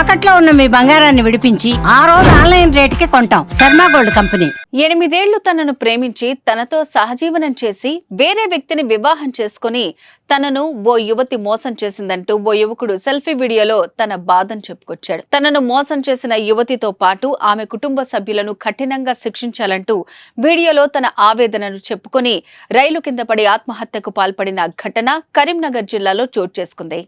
తాకట్లో ఉన్న మీ బంగారాన్ని విడిపించి ఆ రోజు ఆన్లైన్ రేటుకి కొంటాం. Sharma gold company. ఎనిమిదేళ్ళు తనను ప్రేమించి తనతో సహజీవనం చేసి వేరే వ్యక్తిని వివాహం చేసుకుని తనను ఓ యువతి మోసం చేసిందంటూ ఓ యువకుడు సెల్ఫీ వీడియోలో తన బాధను చెప్పుకొచ్చాడు. తనను మోసం చేసిన యువతితో పాటు ఆమె కుటుంబ సభ్యులను కఠినంగా శిక్షించాలంటూ వీడియోలో తన ఆవేదనను చెప్పుకొని రైలు కింద పడి ఆత్మహత్యకు పాల్పడిన ఘటన కరీంనగర్ జిల్లాలో చోటు చేసుకుంది.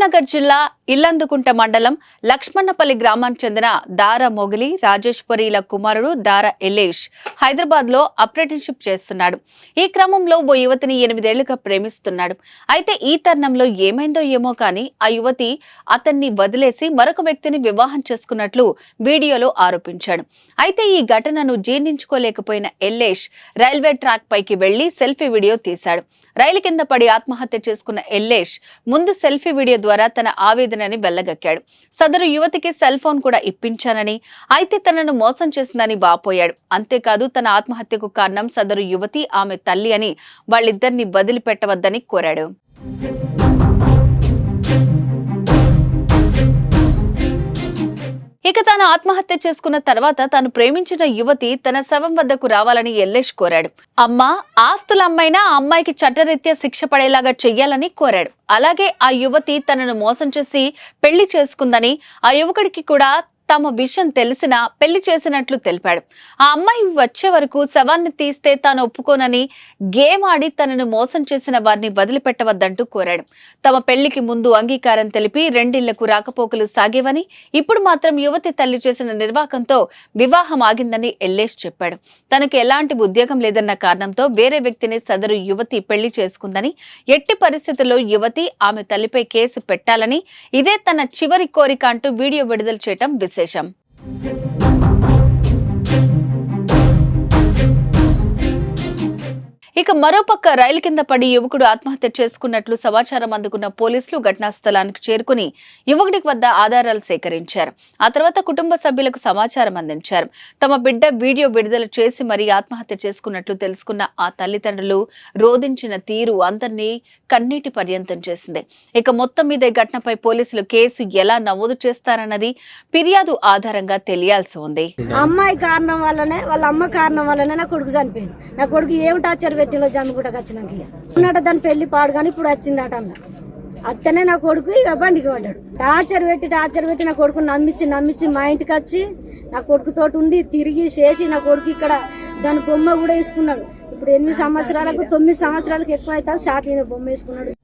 కరీంనగర్ జిల్లా ఇల్లందుకుంట మండలం లక్ష్మణపల్లి గ్రామానికి చెందిన దార మొగిలి రాజేశ్వరిల కుమారుడు దార ఎలేష్ హైదరాబాద్లో అప్రెంటిస్షిప్ చేస్తున్నాడు. ఈ క్రమంలో ఓ యువతిని ఎనిమిదేళ్ళుగా ప్రేమిస్తున్నాడు. అయితే ఈ తరుణంలో ఏమైందో ఏమో కానీ ఆ యువతి అతన్ని వదిలేసి మరొక వ్యక్తిని వివాహం చేసుకున్నట్లు వీడియోలో ఆరోపించాడు. అయితే ఈ ఘటనను జీర్ణించుకోలేకపోయిన ఎల్లేష్ రైల్వే ట్రాక్ పైకి వెళ్ళి సెల్ఫీ వీడియో తీశాడు. రైలు కింద పడి ఆత్మహత్య చేసుకున్న ఎల్లేష్ ముందు సెల్ఫీ వీడియో ద్వారా తన ఆవేదనని వెళ్ళగక్కాడు సదరు యువతికి సెల్ ఫోన్ కూడా ఇప్పించానని అయితే తనను మోసం చేసిందని వాపోయాడు. అంతేకాదు తన ఆత్మహత్యకు కారణం సదరు యువతి ఆమె తల్లి అని వాళ్ళిద్దరిని వదిలిపెట్టవద్దని కోరాడు. ఇక తాను ఆత్మహత్య చేసుకున్న తర్వాత తాను ప్రేమించిన యువతి తన శవం వద్దకు రావాలని ఎల్లేష్ కోరాడు. అమ్మ ఆస్తుల అమ్మైనా ఆ అమ్మాయికి చట్టరీత్యా శిక్ష పడేలాగా చెయ్యాలని కోరాడు. అలాగే ఆ యువతి తనను మోసం చేసి పెళ్ళి చేసుకుందని ఆ యువకుడికి కూడా తమ విషయం తెలిసినా పెళ్ళి చేసినట్లు తెలిపాడు. ఆ అమ్మాయి వచ్చే వరకు శవాన్ని తీస్తే తాను ఒప్పుకోనని గేమ్ ఆడి తనను మోసం చేసిన వారిని వదిలిపెట్టవద్దంటూ కోరాడు. తమ పెళ్ళికి ముందు అంగీకారం తెలిపి రెండిళ్ళకు రాకపోకలు సాగేవని ఇప్పుడు మాత్రం యువతి తల్లి చేసిన నిర్వాకంతో వివాహం ఆగిందని ఎల్లేష్ చెప్పాడు. తనకు ఎలాంటి ఉద్యోగం లేదన్న కారణంతో వేరే వ్యక్తిని సదరు యువతి పెళ్ళి చేసుకుందని ఎట్టి పరిస్థితుల్లో యువతి ఆమె తల్లిపై కేసు పెట్టాలని ఇదే తన చివరి కోరిక అంటూ వీడియో విడుదల చేయటం విశేషం ఇక మరోపక్క రైలు కింద పడి యువకుడు ఆత్మహత్య చేసుకున్నట్లు సమాచారం అందుకున్న పోలీసులు ఘటనా స్థలానికి చేరుకుని యువకుడి వద్ద ఆధారాలు సేకరించారు. ఆ తర్వాత కుటుంబ సభ్యులకు సమాచారం అందించారు. తమ బిడ్డ వీడియో విడుదల చేసి మరీ ఆత్మహత్య చేసుకున్నట్లు తెలుసుకున్న ఆ తల్లిదండ్రులు రోధించిన తీరు అందరినీ కన్నీటి పర్యంతం చేసింది. ఇక మొత్తం మీద ఘటనపై పోలీసులు కేసు ఎలా నమోదు చేస్తారన్నది ఫిర్యాదు ఆధారంగా తెలియాల్సి ఉంది. అమ్మాయి కారణం వల్లనే వాళ్ళ అమ్మ కారణం వల్లనే నా కొడుకు చనిపోయింది నా కొడుకు ఏం టార్చర్ పెట్టిలో జమ్మిగుట్టకు వచ్చినాక ఇక. దాని పెళ్ళి పాడు కానీ ఇప్పుడు వచ్చిందట అన్న. అత్తనే నా కొడుకు ఇక బండికి పడ్డాడు. టార్చర్ పెట్టి టార్చర్ పెట్టి నా కొడుకు నమ్మించి నమ్మించి మా ఇంటికి వచ్చి నా కొడుకుతోటి ఉండి తిరిగి చేసి నా కొడుకు ఇక్కడ దాని బొమ్మ కూడా వేసుకున్నాడు. ఇప్పుడు ఎనిమిది సంవత్సరాలకు తొమ్మిది సంవత్సరాలకు ఎక్కువ అవుతుంది షాక్ మీద బొమ్మ వేసుకున్నాడు.